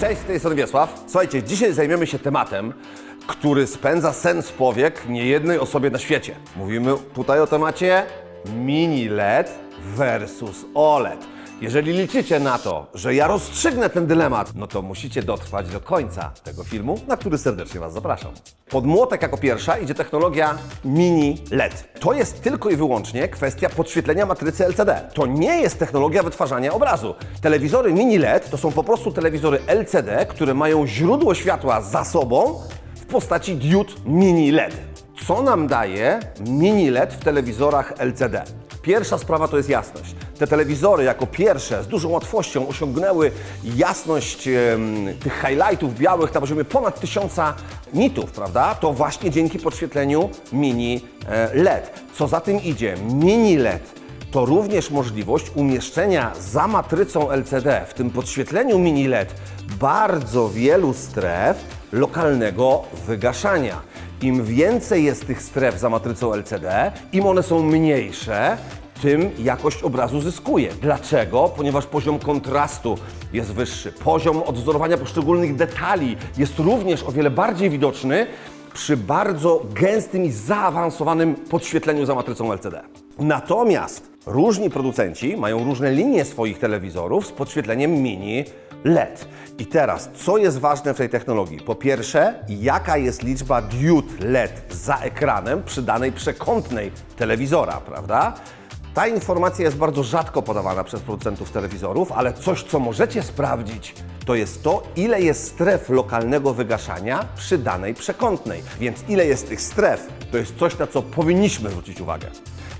Cześć, z tej strony Wiesław. Słuchajcie, dzisiaj zajmiemy się tematem, który spędza sen z powiek niejednej osobie na świecie. Mówimy tutaj o temacie mini LED versus OLED. Jeżeli liczycie na to, że ja rozstrzygnę ten dylemat, no to musicie dotrwać do końca tego filmu, na który serdecznie Was zapraszam. Pod młotek jako pierwsza idzie technologia mini LED. To jest tylko i wyłącznie kwestia podświetlenia matrycy LCD. To nie jest technologia wytwarzania obrazu. Telewizory mini LED to są po prostu telewizory LCD, które mają źródło światła za sobą w postaci diod mini LED. Co nam daje mini LED w telewizorach LCD? Pierwsza sprawa to jest jasność. Te telewizory jako pierwsze z dużą łatwością osiągnęły jasność tych highlightów białych na poziomie ponad 1000 nitów, prawda? To właśnie dzięki podświetleniu mini e, LED. Co za tym idzie, mini LED to również możliwość umieszczenia za matrycą LCD, w tym podświetleniu mini LED, bardzo wielu stref lokalnego wygaszania. Im więcej jest tych stref za matrycą LCD, im one są mniejsze, tym jakość obrazu zyskuje. Dlaczego? Ponieważ poziom kontrastu jest wyższy, poziom odwzorowania poszczególnych detali jest również o wiele bardziej widoczny przy bardzo gęstym i zaawansowanym podświetleniu za matrycą LCD. Natomiast różni producenci mają różne linie swoich telewizorów z podświetleniem mini LED. I teraz, co jest ważne w tej technologii? Po pierwsze, jaka jest liczba diod LED za ekranem przy danej przekątnej telewizora, prawda? Ta informacja jest bardzo rzadko podawana przez producentów telewizorów, ale coś, co możecie sprawdzić, to jest to, ile jest stref lokalnego wygaszania przy danej przekątnej. Więc ile jest tych stref, to jest coś, na co powinniśmy zwrócić uwagę.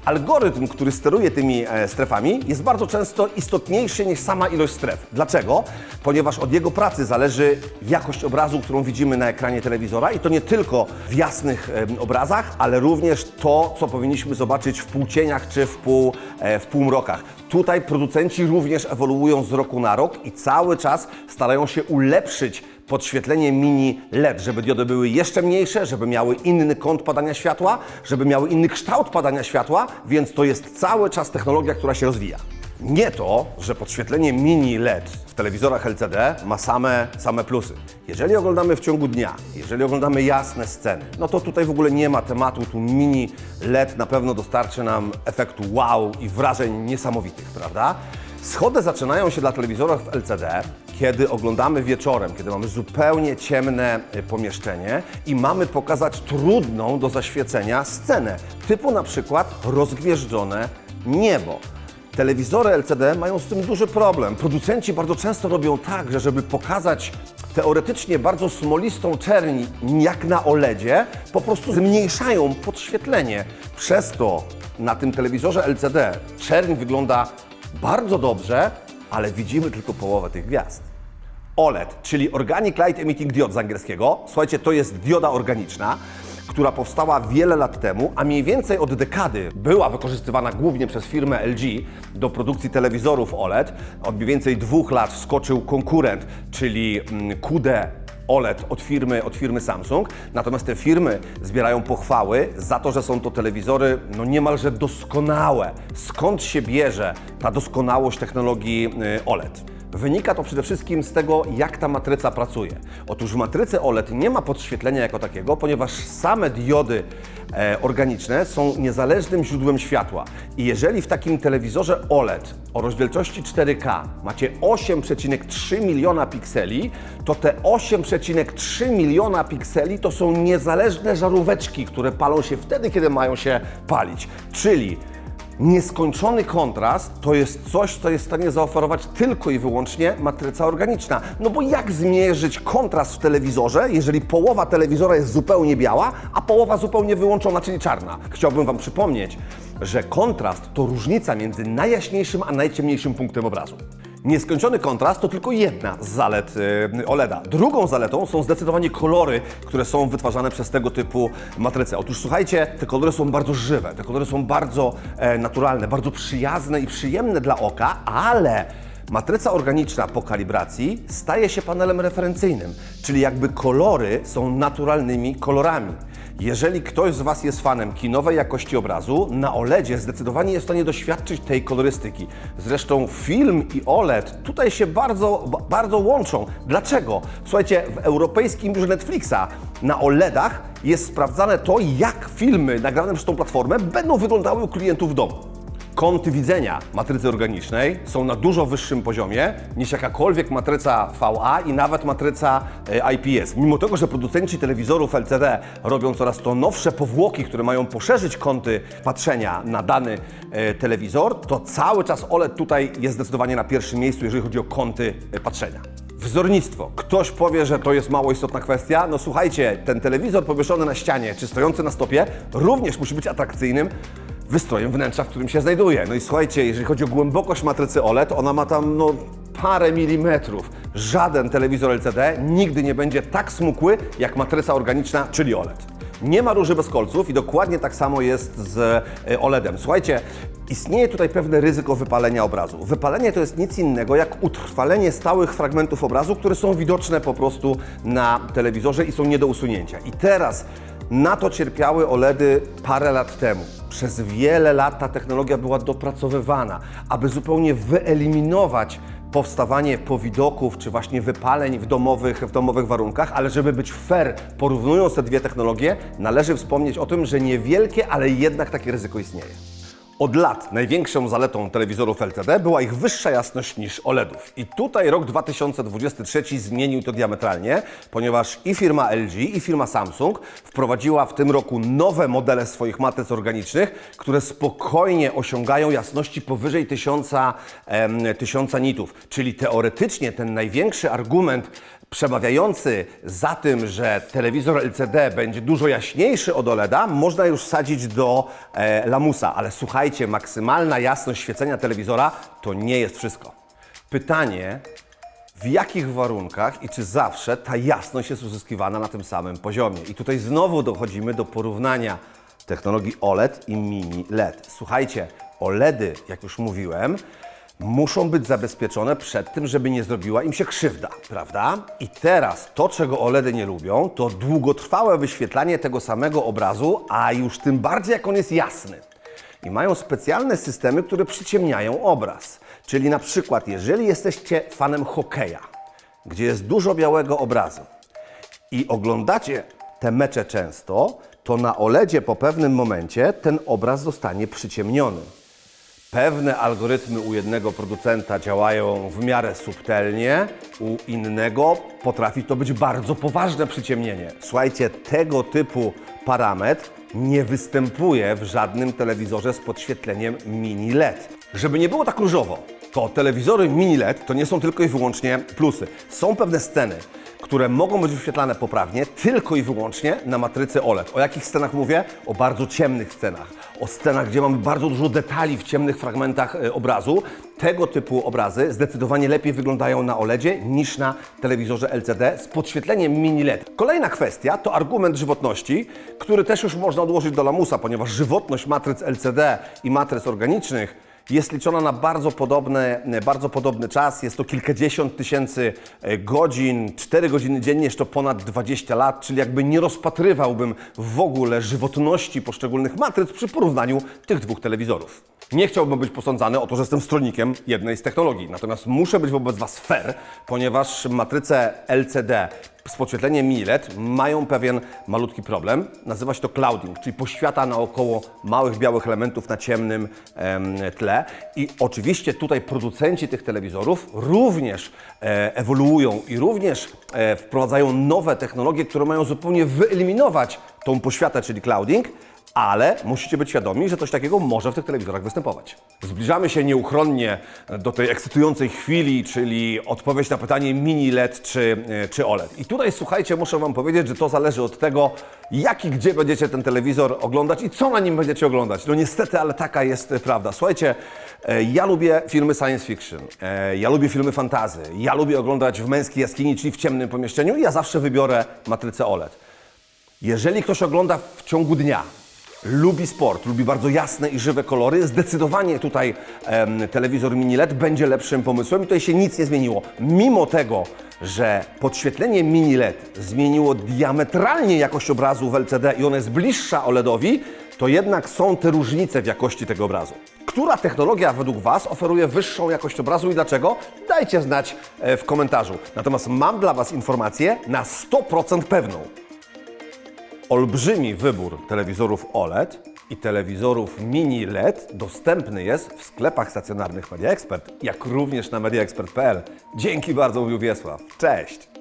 Algorytm, który steruje tymi e, strefami, jest bardzo często istotniejszy niż sama ilość stref. Dlaczego? Ponieważ od jego pracy zależy jakość obrazu, którą widzimy na ekranie telewizora i to nie tylko w jasnych obrazach, ale również to, co powinniśmy zobaczyć w półcieniach czy w, pół, e, w półmrokach. Tutaj producenci również ewoluują z roku na rok i cały czas starają się ulepszyć podświetlenie mini LED, żeby diody były jeszcze mniejsze, żeby miały inny kąt padania światła, żeby miały inny kształt padania światła, więc to jest cały czas technologia, która się rozwija. Nie to, że podświetlenie mini LED w telewizorach LCD ma same, same plusy. Jeżeli oglądamy w ciągu dnia, jeżeli oglądamy jasne sceny, no to tutaj w ogóle nie ma tematu, tu mini LED na pewno dostarczy nam efektu wow i wrażeń niesamowitych, prawda? Schody zaczynają się dla telewizorów LCD, kiedy oglądamy wieczorem, kiedy mamy zupełnie ciemne y, pomieszczenie i mamy pokazać trudną do zaświecenia scenę, typu na przykład rozgwieżdżone niebo. Telewizory LCD mają z tym duży problem. Producenci bardzo często robią tak, że żeby pokazać teoretycznie bardzo smolistą czerń jak na OLEDzie, po prostu zmniejszają podświetlenie. Przez to na tym telewizorze LCD czerń wygląda bardzo dobrze, ale widzimy tylko połowę tych gwiazd. OLED, czyli Organic Light Emitting Diode z angielskiego. Słuchajcie, to jest dioda organiczna, która powstała wiele lat temu, a mniej więcej od dekady była wykorzystywana głównie przez firmę LG do produkcji telewizorów OLED. Od mniej więcej dwóch lat wskoczył konkurent, czyli mm, QD OLED od firmy, od firmy Samsung. Natomiast te firmy zbierają pochwały za to, że są to telewizory no niemalże doskonałe. Skąd się bierze ta doskonałość technologii y, OLED? Wynika to przede wszystkim z tego, jak ta matryca pracuje. Otóż w matrycy OLED nie ma podświetlenia jako takiego, ponieważ same diody e, organiczne są niezależnym źródłem światła. I jeżeli w takim telewizorze OLED o rozdzielczości 4K macie 8,3 miliona pikseli, to te 8,3 miliona pikseli to są niezależne żaróweczki, które palą się wtedy, kiedy mają się palić. Czyli Nieskończony kontrast to jest coś, co jest w stanie zaoferować tylko i wyłącznie matryca organiczna. No bo jak zmierzyć kontrast w telewizorze, jeżeli połowa telewizora jest zupełnie biała, a połowa zupełnie wyłączona, czyli czarna? Chciałbym Wam przypomnieć, że kontrast to różnica między najjaśniejszym a najciemniejszym punktem obrazu. Nieskończony kontrast to tylko jedna z zalet y, OLEDa. Drugą zaletą są zdecydowanie kolory, które są wytwarzane przez tego typu matryce. Otóż słuchajcie, te kolory są bardzo żywe, te kolory są bardzo e, naturalne, bardzo przyjazne i przyjemne dla oka, ale matryca organiczna po kalibracji staje się panelem referencyjnym, czyli jakby kolory są naturalnymi kolorami. Jeżeli ktoś z Was jest fanem kinowej jakości obrazu, na OLEDzie zdecydowanie jest w stanie doświadczyć tej kolorystyki. Zresztą film i OLED tutaj się bardzo, ba- bardzo łączą. Dlaczego? Słuchajcie, w europejskim biurze Netflixa na OLEDach jest sprawdzane to, jak filmy nagrane przez tą platformę będą wyglądały u klientów w domu. Kąty widzenia matrycy organicznej są na dużo wyższym poziomie niż jakakolwiek matryca VA i nawet matryca e, IPS. Mimo tego, że producenci telewizorów LCD robią coraz to nowsze powłoki, które mają poszerzyć kąty patrzenia na dany e, telewizor, to cały czas OLED tutaj jest zdecydowanie na pierwszym miejscu, jeżeli chodzi o kąty e, patrzenia. Wzornictwo. Ktoś powie, że to jest mało istotna kwestia. No słuchajcie, ten telewizor powieszony na ścianie czy stojący na stopie również musi być atrakcyjnym wystrojem wnętrza, w którym się znajduje. No i słuchajcie, jeżeli chodzi o głębokość matrycy OLED, ona ma tam no parę milimetrów. Żaden telewizor LCD nigdy nie będzie tak smukły jak matryca organiczna, czyli OLED. Nie ma róży bez kolców i dokładnie tak samo jest z e, OLEDem. Słuchajcie, istnieje tutaj pewne ryzyko wypalenia obrazu. Wypalenie to jest nic innego jak utrwalenie stałych fragmentów obrazu, które są widoczne po prostu na telewizorze i są nie do usunięcia. I teraz na to cierpiały OLEDy parę lat temu. Przez wiele lat ta technologia była dopracowywana, aby zupełnie wyeliminować powstawanie powidoków czy właśnie wypaleń w domowych, w domowych warunkach, ale żeby być fair, porównując te dwie technologie, należy wspomnieć o tym, że niewielkie, ale jednak takie ryzyko istnieje. Od lat największą zaletą telewizorów LCD była ich wyższa jasność niż OLEDów. I tutaj rok 2023 zmienił to diametralnie, ponieważ i firma LG, i firma Samsung wprowadziła w tym roku nowe modele swoich matryc organicznych, które spokojnie osiągają jasności powyżej 1000, em, 1000 nitów. Czyli teoretycznie ten największy argument przemawiający za tym, że telewizor LCD będzie dużo jaśniejszy od OLEDa, można już wsadzić do e, lamusa. Ale słuchajcie, maksymalna jasność świecenia telewizora to nie jest wszystko. Pytanie, w jakich warunkach i czy zawsze ta jasność jest uzyskiwana na tym samym poziomie? I tutaj znowu dochodzimy do porównania technologii OLED i mini LED. Słuchajcie, OLEDy, jak już mówiłem, muszą być zabezpieczone przed tym, żeby nie zrobiła im się krzywda, prawda? I teraz to, czego OLEDy nie lubią, to długotrwałe wyświetlanie tego samego obrazu, a już tym bardziej jak on jest jasny. I mają specjalne systemy, które przyciemniają obraz. Czyli na przykład, jeżeli jesteście fanem hokeja, gdzie jest dużo białego obrazu i oglądacie te mecze często, to na OLEDzie po pewnym momencie ten obraz zostanie przyciemniony. Pewne algorytmy u jednego producenta działają w miarę subtelnie, u innego potrafi to być bardzo poważne przyciemnienie. Słuchajcie, tego typu parametr nie występuje w żadnym telewizorze z podświetleniem mini LED. Żeby nie było tak różowo, to telewizory mini LED to nie są tylko i wyłącznie plusy. Są pewne sceny, które mogą być wyświetlane poprawnie tylko i wyłącznie na matrycy OLED. O jakich scenach mówię? O bardzo ciemnych scenach. O scenach, gdzie mamy bardzo dużo detali w ciemnych fragmentach e, obrazu. Tego typu obrazy zdecydowanie lepiej wyglądają na OLEDzie niż na telewizorze LCD z podświetleniem mini LED. Kolejna kwestia to argument żywotności, który też już można odłożyć do lamusa, ponieważ żywotność matryc LCD i matryc organicznych jest liczona na bardzo, podobne, bardzo podobny czas. Jest to kilkadziesiąt tysięcy e, godzin, 4 godziny dziennie, to ponad 20 lat, czyli jakby nie rozpatrywałbym w ogóle żywotności poszczególnych matryc przy porównaniu tych dwóch telewizorów. Nie chciałbym być posądzany o to, że jestem stronnikiem jednej z technologii, natomiast muszę być wobec Was fair, ponieważ matryce LCD z podświetleniem mini LED mają pewien malutki problem. Nazywa się to clouding, czyli poświata naokoło małych białych elementów na ciemnym em, tle. I oczywiście tutaj producenci tych telewizorów również e, ewoluują i również e, wprowadzają nowe technologie, które mają zupełnie wyeliminować tą poświatę, czyli clouding, ale musicie być świadomi, że coś takiego może w tych telewizorach występować. Zbliżamy się nieuchronnie do tej ekscytującej chwili, czyli odpowiedź na pytanie mini LED czy, e, czy OLED. I tutaj słuchajcie, muszę Wam powiedzieć, że to zależy od tego, jak i gdzie będziecie ten telewizor oglądać i co na nim będziecie oglądać. No niestety, ale taka jest e, prawda. Słuchajcie, e, ja lubię filmy science fiction, e, ja lubię filmy fantazy, ja lubię oglądać w męskiej jaskini, czyli w ciemnym pomieszczeniu i ja zawsze wybiorę matrycę OLED. Jeżeli ktoś ogląda w ciągu dnia, lubi sport, lubi bardzo jasne i żywe kolory, zdecydowanie tutaj em, telewizor mini LED będzie lepszym pomysłem i tutaj się nic nie zmieniło. Mimo tego, że podświetlenie mini LED zmieniło diametralnie jakość obrazu w LCD i ona jest bliższa OLEDowi, to jednak są te różnice w jakości tego obrazu. Która technologia według Was oferuje wyższą jakość obrazu i dlaczego? Dajcie znać e, w komentarzu. Natomiast mam dla Was informację na 100% pewną. Olbrzymi wybór telewizorów OLED i telewizorów mini LED dostępny jest w sklepach stacjonarnych Media Expert, jak również na mediaexpert.pl. Dzięki bardzo, mówił Wiesław. Cześć!